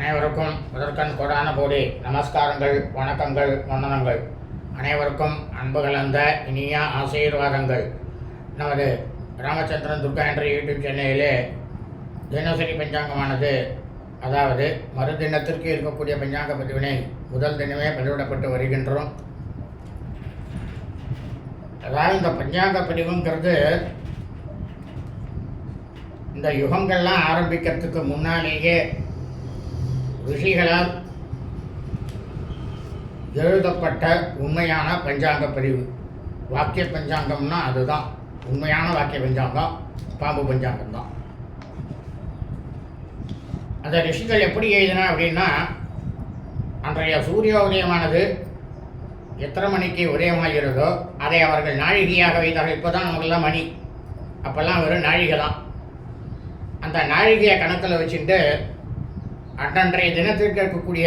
அனைவருக்கும் முதற்கண் கொடான போடி நமஸ்காரங்கள் வணக்கங்கள் வந்தனங்கள். அனைவருக்கும் அன்பு கலந்த இனிய ஆசீர்வாதங்கள். நமது ராமச்சந்திரன் துர்கா என்ற யூடியூப் சேனலிலே தினசரி பஞ்சாங்கமானது அதாவது மறுதினத்திற்கு இருக்கக்கூடிய பஞ்சாங்க பதிவினை முதல் தினமே பதிவிடப்பட்டு வருகின்றோம். அதாவது இந்த பஞ்சாங்க பிரிவுங்கிறது இந்த யுகங்கள்லாம் ஆரம்பிக்கிறதுக்கு முன்னாலேயே ரிஷிகளால் எழுதப்பட்ட உண்மையான பஞ்சாங்க பிரிவு. வாக்கிய பஞ்சாங்கம்னா அதுதான். உண்மையான வாக்கிய பஞ்சாங்கம் பாம்பு பஞ்சாங்கம் தான் அந்த ரிஷிகள் எப்படி எழுதினா அப்படின்னா அன்றைய சூரிய உதயமானது எத்தனை மணிக்கு உதயமாகிறதோ அதை அவர்கள் நாழிகையாக வைத்தார்கள் இப்போ தான் நமக்கெல்லாம் மணி. அப்போல்லாம் வெறும் நாழிகை தான். அந்த நாழிகையை கணக்கில் வச்சுட்டு அன்றன்றைய தினத்திற்கு இருக்கக்கூடிய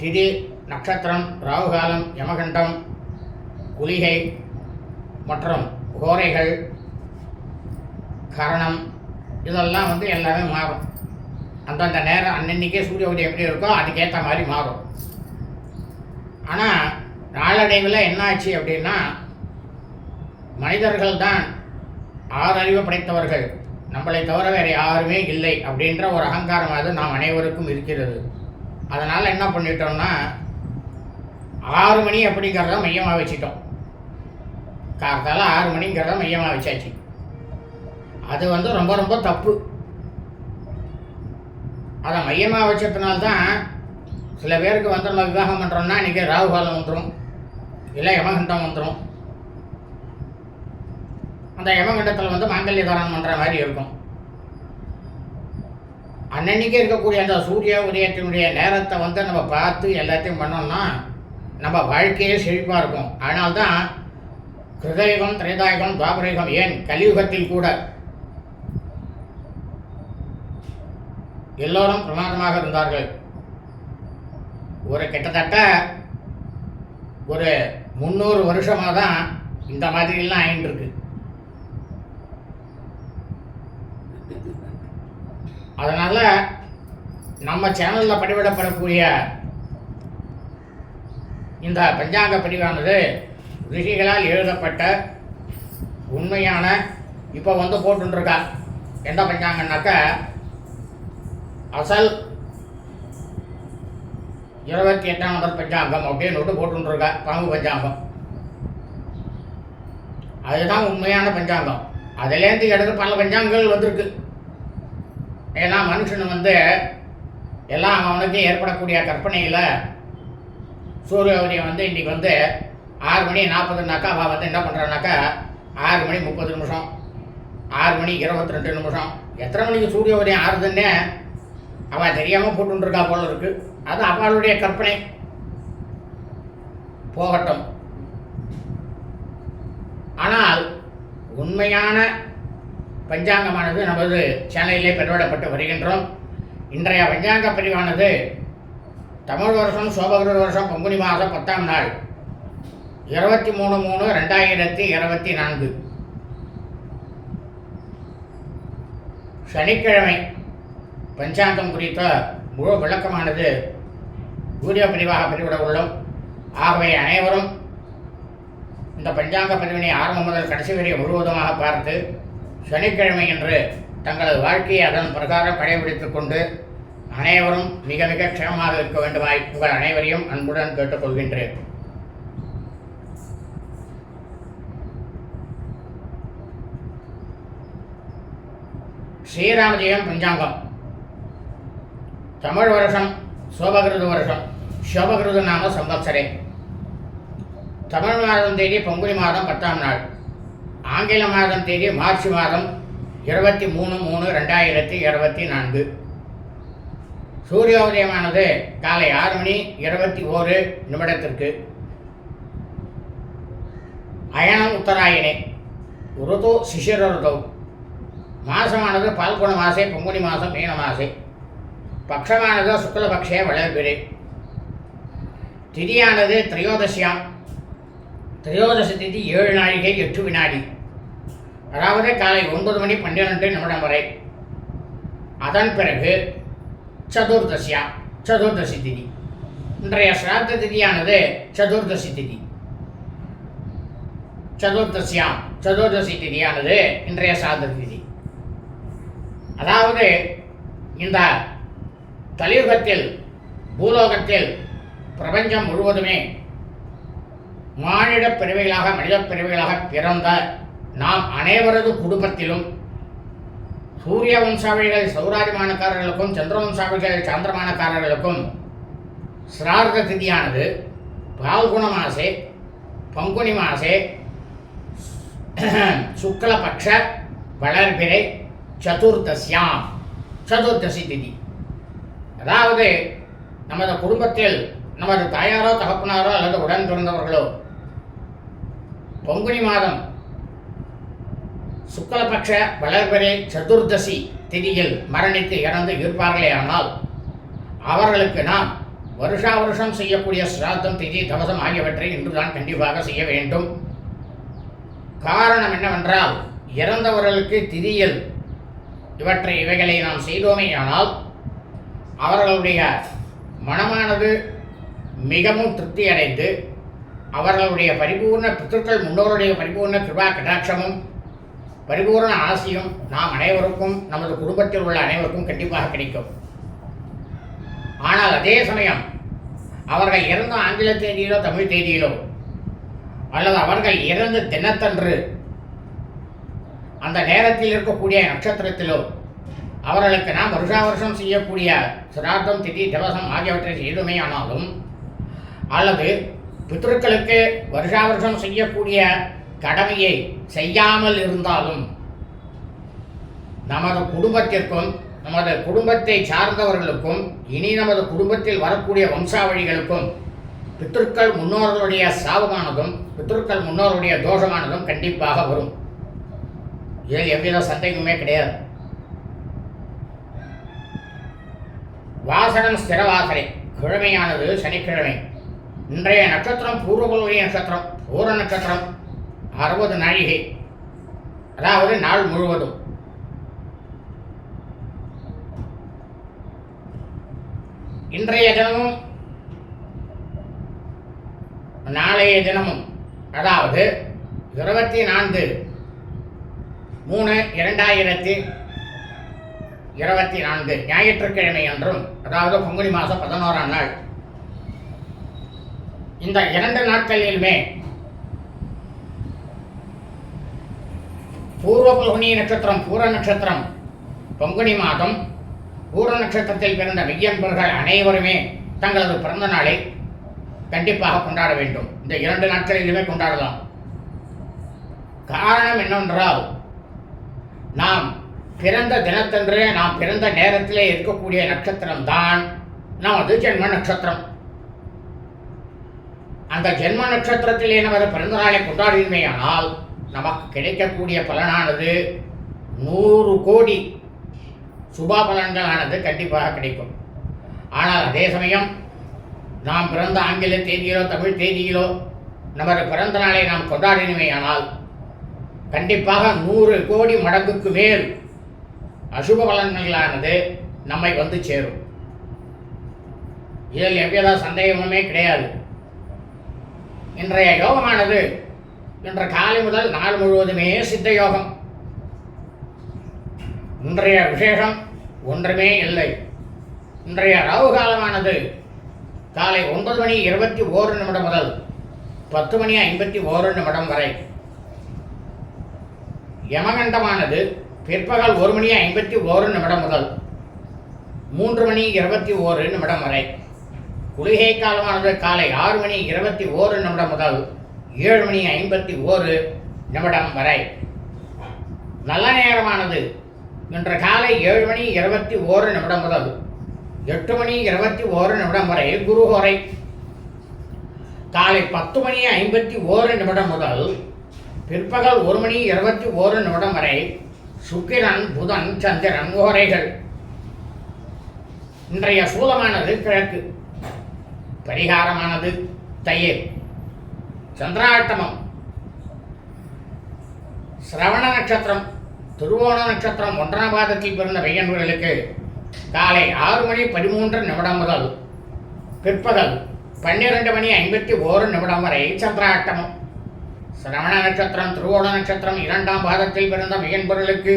திதி நட்சத்திரம் ராகுகாலம் யமகண்டம் குளிகை மற்றும் கோரைகள் கரணம் இதெல்லாம் வந்து எல்லாமே மாறும். அந்தந்த நேரம் அன்னன்னைக்கே சூரிய உதயம் எப்படி இருக்கோ அதுக்கேற்ற மாதிரி மாறும். ஆனால் நாளடைவில் என்னாச்சு அப்படின்னா மனிதர்கள் தான் ஆறறிவு படைத்தவர்கள். நம்மளை தவிர வேறு யாருமே இல்லை அப்படின்ற ஒரு அகங்காரம் அது நாம் அனைவருக்கும் இருக்கிறது. அதனால் என்ன பண்ணிட்டோம்னா ஆறு மணி அப்படிங்கிறத மையமாக வச்சிட்டோம். காலத்தால் ஆறு மணிங்கிறத மையமாக வச்சாச்சு. அது வந்து ரொம்ப ரொம்ப தப்பு. அதை மையமாக வச்சதுனால்தான் சில பேருக்கு வந்து நம்ம விவாகம் பண்ணுறோம்னா இன்றைக்கி ராகுகாலம் வந்துடும் இல்லை யமகண்டம் வந்துடும் அந்த யமகண்டத்தில் வந்து மாங்கல்ய தானம் பண்ணுற மாதிரி இருக்கும். அன்னன்னைக்கு இருக்கக்கூடிய அந்த சூரிய உதயத்தினுடைய நேரத்தை வந்து நம்ம பார்த்து எல்லாத்தையும் பண்ணோம்னா நம்ம வாழ்க்கையே செழிப்பாக இருக்கும். அதனால்தான் கிருதயுகம் திரைதாயுகம் துவாபரயுகம் ஏன் கலியுகத்தில் கூட எல்லோரும் பிரமாதமாக இருந்தார்கள்? ஒரு கிட்டத்தட்ட ஒரு முந்நூறு வருஷமாக தான் இந்த மாதிரிலாம் ஆயிட்டு இருக்கு அதனால் நம்ம சேனலில் பதிவிடப்படக்கூடிய இந்த பஞ்சாங்க பதிவானது ரிஷிகளால் எழுதப்பட்ட உண்மையான இப்போ வந்து போட்டுருக்கா எந்த பஞ்சாங்கன்னாக்கா அசல் இருபத்தி எட்டாம் நம்பர் பஞ்சாங்கம் அப்படின்னு விட்டு போட்டுருக்கா பாம்பு பஞ்சாங்கம். அதுதான் உண்மையான பஞ்சாங்கம். அதுலேருந்து எடுத்து பல பஞ்சாங்கங்கள் வந்திருக்கு. ஏன்னா மனுஷன் வந்து எல்லாம் அவனுக்கு ஏற்படக்கூடிய கற்பனையில் சூரிய உதயம் வந்து இன்றைக்கி வந்து ஆறு மணி நாற்பதுனாக்கா அவள் வந்து என்ன பண்ணுறானாக்கா ஆறு மணி முப்பது நிமிஷம் ஆறு மணி இருபத்தி ரெண்டு நிமிஷம். எத்தனை மணிக்கு சூரிய உதயம் ஆறுதுன்னே அவள் தெரியாமல் போட்டுருக்கா போல இருக்கு. அது அவளுடைய கற்பனை. போகட்டும். ஆனால் உண்மையான பஞ்சாங்கமானது நமது சேனலிலே பெருவிடப்பட்டு வருகின்றோம். இன்றைய பஞ்சாங்க பிரிவானது தமிழ் வருஷம் சோபகிருத வருஷம் பங்குனி மாதம் பத்தாம் நாள். இருபத்தி மூணு மூணு ரெண்டாயிரத்தி இருபத்தி நான்கு. சனிக்கிழமை பஞ்சாங்கம் குறித்த முழு விளக்கமானது வீடியோ பதிவாக பதிவிட உள்ளோம். ஆகவே அனைவரும் இந்த பஞ்சாங்க பதிவினை ஆரம்பம் முதல் கடைசி வரை முழுவதுமாக பார்த்து சனிக்கிழமை என்று தங்களது வாழ்க்கையை அதன் பிரகாரம் கடைபிடித்துக் கொண்டு அனைவரும் மிக மிக க்ஷேமமாக இருக்க வேண்டுமாய் உங்கள் அனைவரையும் அன்புடன் கேட்டுக்கொள்கின்றேன். ஸ்ரீராமஜெயம் பஞ்சாங்கம். தமிழ் வருஷம் சோபகிருத வருஷம் சோபகிருத நாம சம்பத்சரே. தமிழ் மாதம் தேதி பங்குனி மாதம் பத்தாம் நாள். ஆங்கில மாதம் தேதி மார்ச் மாதம் இருபத்தி மூணு மூணு ரெண்டாயிரத்தி இருபத்தி நான்கு. சூரியோதயமானது காலை ஆறு மணி இருபத்தி ஓரு நிமிடத்திற்கு. அயனம் உத்தராயணே ருது சிசிர ருதோ மாசமானது பால்குண மாசே பங்குனி மாதம் மீன மாசே. பக்ஷமானது சுக்லபக்ஷே வளர்பிரே திதியானது திரையோதசியாம். திரையோதசி திதி ஏழு நாழிகை எட்டு வினாடி. அதாவது காலை ஒன்பது மணி பன்னிரெண்டு நிமிடம் வரை. அதன் பிறகு சதுர்தசியா சதுர்தசி திதி. இன்றைய சிராத்த திதியானது சதுர்தசி திதி. சதுர்தசியாம் சதுர்தசி திதியானது இன்றைய சாத திதி. அதாவது இந்த கலியுகத்தில் பூலோகத்தில் பிரபஞ்சம் முழுவதுமே மானிட பிரிவைகளாக மனித பிரிவைகளாக பிறந்த நாம் அனைவரது குடும்பத்திலும் சூரிய வம்சாவளிகள் சௌராஜமானக்காரர்களுக்கும் சந்திர வம்சாவளிகள் சாந்திரமானக்காரர்களுக்கும் சிரார்த்த திதியானது பால்குண மாசே பங்குனி மாசே சுக்லபக்ஷ வளர்பிறை சதுர்தசியாம் சதுர்தசி திதி. அதாவது நமது குடும்பத்தில் நமது தாயாரோ தகப்பனாரோ அல்லது உடன் பிறந்தவர்களோ பங்குனி மாதம் சுக்லபக்ஷ வளர்பிறை சதுர்தசி திதியில் மரணித்து இறந்து இருப்பார்களே ஆனால் அவர்களுக்கு நாம் வருஷா வருஷம் செய்யக்கூடிய சிராத்தம் திதி தவசம் ஆகியவற்றை இன்றுதான் கண்டிப்பாக செய்ய வேண்டும். காரணம் என்னவென்றால் இறந்தவர்களுக்கு திதியில் இவற்றை இவைகளை நாம் செய்தோமேயானால் அவர்களுடைய மனமானது மிகவும் திருப்தி அடைந்து அவர்களுடைய பரிபூர்ண பித்தர்கள் முன்னோருடைய பரிபூர்ண கிருபா கடாட்சமும் பரிபூர்ண ஆசையும் நாம் அனைவருக்கும் நமது குடும்பத்தில் உள்ள அனைவருக்கும் கண்டிப்பாக கிடைக்கும். ஆனால் அதே சமயம் அவர்கள் இறந்த ஆங்கில தேதியிலோ தமிழ் தேதியிலோ அல்லது அவர்கள் இறந்த தினத்தன்று அந்த நேரத்தில் இருக்கக்கூடிய நட்சத்திரத்திலோ அவர்களுக்கு நாம் வருஷா வருஷம் செய்யக்கூடிய சிராத்தம் திதி தவசம் ஆகியவற்றை செய்துமே ஆனாலும் அல்லது பித்ருக்களுக்கு வருஷா வருஷம் செய்யக்கூடிய கடமையை செய்யாமல் இருந்தாலும் நமது குடும்பத்திற்கும் நமது குடும்பத்தை சார்ந்தவர்களுக்கும் இனி நமது குடும்பத்தில் வரக்கூடிய வம்சாவழிகளுக்கும் பித்ருக்கள் முன்னோர்களுடைய சாபமானதும் பித்ருக்கள் முன்னோருடைய தோஷமானதும் கண்டிப்பாக வரும். இதில் எவ்வித சந்தேகமே கிடையாது. வாசனம் ஸ்திரவாசனை கிழமையானது சனிக்கிழமை. இன்றைய நட்சத்திரம் பூர்வகுலவரி நட்சத்திரம் பூர நட்சத்திரம். அறுபது நாழிகை. அதாவது நாள் முழுவதும். இன்றைய தினமும் நாளைய தினமும் அதாவது இருபத்தி நான்கு மூணு இரண்டாயிரத்தி இருபத்தி நான்கு ஞாயிற்றுக்கிழமை அன்றும் அதாவது பங்குனி மாதம் பதினோராம் நாள். இந்த இரண்டு நாட்களிலுமே பூர்வ பகுனி நட்சத்திரம் பூர நட்சத்திரம். பங்குனி மாதம் பூர நட்சத்திரத்தில் பிறந்த மெய்யன்பர்கள் அனைவருமே தங்களது பிறந்த நாளை கண்டிப்பாக கொண்டாட வேண்டும். இந்த இரண்டு நாட்களிலுமே கொண்டாடலாம். காரணம் என்னவென்றால் நாம் பிறந்த தினத்தன்று நாம் பிறந்த நேரத்திலே இருக்கக்கூடிய நட்சத்திரம் தான் நமது ஜென்ம நட்சத்திரம். அந்த ஜென்ம நட்சத்திரத்திலே நமது பிறந்த நாளை கொண்டாடினமையானால் நமக்கு கிடைக்கக்கூடிய பலனானது நூறு கோடி சுபா பலன்களானது கண்டிப்பாக கிடைக்கும். ஆனால் அதே சமயம் நாம் பிறந்த ஆங்கில தேதியிலோ தமிழ் தேதியிலோ நமது பிறந்த நாளை நாம் கொண்டாடினமையானால் கண்டிப்பாக நூறு கோடி மடங்குக்கு மேல் அசுப பலன்களானது நம்மை வந்து சேரும். இதில் எவ்வித சந்தேகமுமே கிடையாது. இன்றைய யோகமானது என்ற காலை முதல் நாள் முழுவதுமே சித்த யோகம் இன்றைய விசேஷம் ஒன்றுமே இல்லை. இன்றைய ராகு காலமானது காலை ஒன்பது மணி இருபத்தி ஓரு நிமிடம் முதல் பத்து மணி ஐம்பத்தி ஓரு நிமிடம் வரை. யமகண்டமானது பிற்பகல் ஒரு மணி ஐம்பத்தி ஓரு நிமிடம் முதல் மூன்று மணி இருபத்தி ஓரு நிமிடம் வரை. குளிகை காலமானது காலை ஆறு மணி இருபத்தி ஓரு நிமிடம் முதல் ஏழு மணி ஐம்பத்தி ஓரு நிமிடம் வரை. நல்ல நேரமானது. இன்று காலை ஏழு மணி இருபத்தி ஓரு நிமிடம் முதல் எட்டு மணி இருபத்தி ஓரு நிமிடம் வரை குருஹோரை காலை பத்து மணி ஐம்பத்தி ஓரு நிமிடம் முதல் பிற்பகல் ஒரு மணி இருபத்தி ஓரு நிமிடம் வரை சுக்கிரன் புதன் சந்திரன் ஓரைகள் இன்றைய சூலமானது கிழக்கு. பரிகாரமானது தயிர். சந்திராட்டமம். சிரவண நட்சத்திரம் திருவோண நட்சத்திரம் ஒன்றாம் பாதத்தில் பிறந்த பையன்களுக்கு காலை ஆறு மணி பதிமூன்று நிமிடம் முதல் பிற்பகல் பன்னிரண்டு மணி ஐம்பத்தி ஓரு நிமிடம் வரை சந்திராட்டமம். சிரவண நட்சத்திரம் திருவோண நட்சத்திரம் இரண்டாம் பாதத்தில் பிறந்த மையன்பொருளுக்கு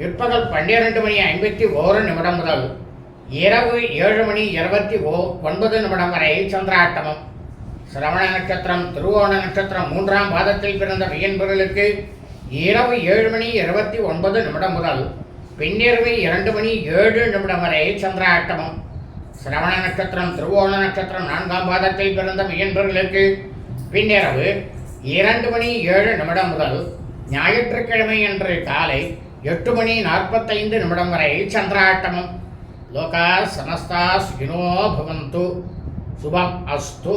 பிற்பகல் பன்னிரண்டு மணி ஐம்பத்தி ஓரு நிமிடம் முதல் இரவு ஏழு மணி இருபத்தி ஓ ஒன்பது நிமிடம் வரை சந்திராட்டமம். சிரவண நட்சத்திரம் திருவோண நட்சத்திரம் மூன்றாம் பாதத்தில் பிறந்த பையன்பர்களுக்கு இரவு ஏழு மணி இருபத்தி ஒன்பது நிமிடம் முதல் பின்னிரவு இரண்டு மணி ஏழு நிமிடம் வரை சந்திராட்டமம் சிரவண நட்சத்திரம் திருவோண நட்சத்திரம் நான்காம் பாதத்தில் பிறந்த மையன்பர்களுக்கு பின்னிரவு இரண்டு மணி ஏழு நிமிடம் முதல் ஞாயிற்றுக்கிழமை அன்று காலை எட்டு மணி நாற்பத்தைந்து நிமிடம் வரை சந்திராட்டமம் லோகா சமஸ்தா சுகினோ பவந்து. சுபம் அஸ்தோ.